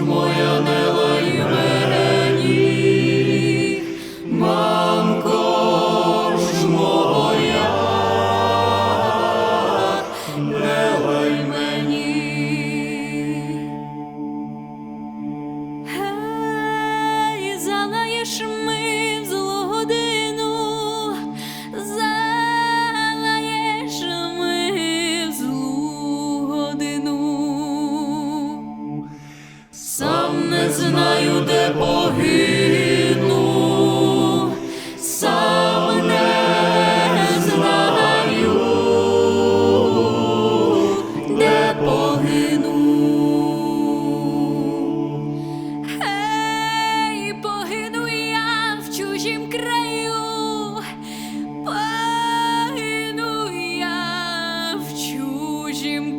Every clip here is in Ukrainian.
моя не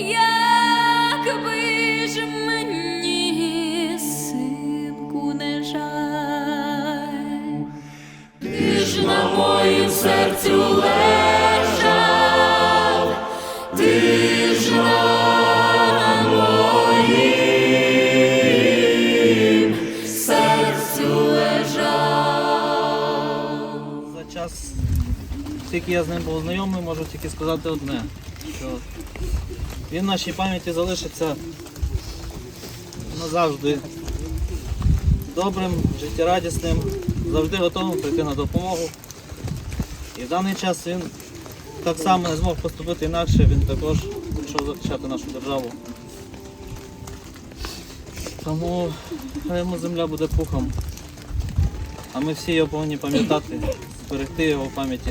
Якби ж мені, скільки я з ним був знайомий, можу тільки сказати одне, що він в нашій пам'яті залишиться назавжди добрим, життєрадісним, завжди готовим прийти на допомогу. І в даний час він так само не змог поступити інакше, він також пішов захищати нашу державу. Тому хай йому земля буде пухом. А ми всі його повинні пам'ятати, зберегти його в пам'яті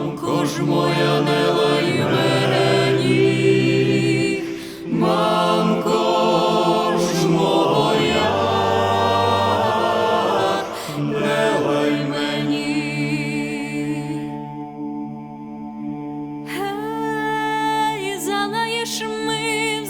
Душ моя не лай мені, мамко ж моя, не лай мені. Гей, залаєш ми в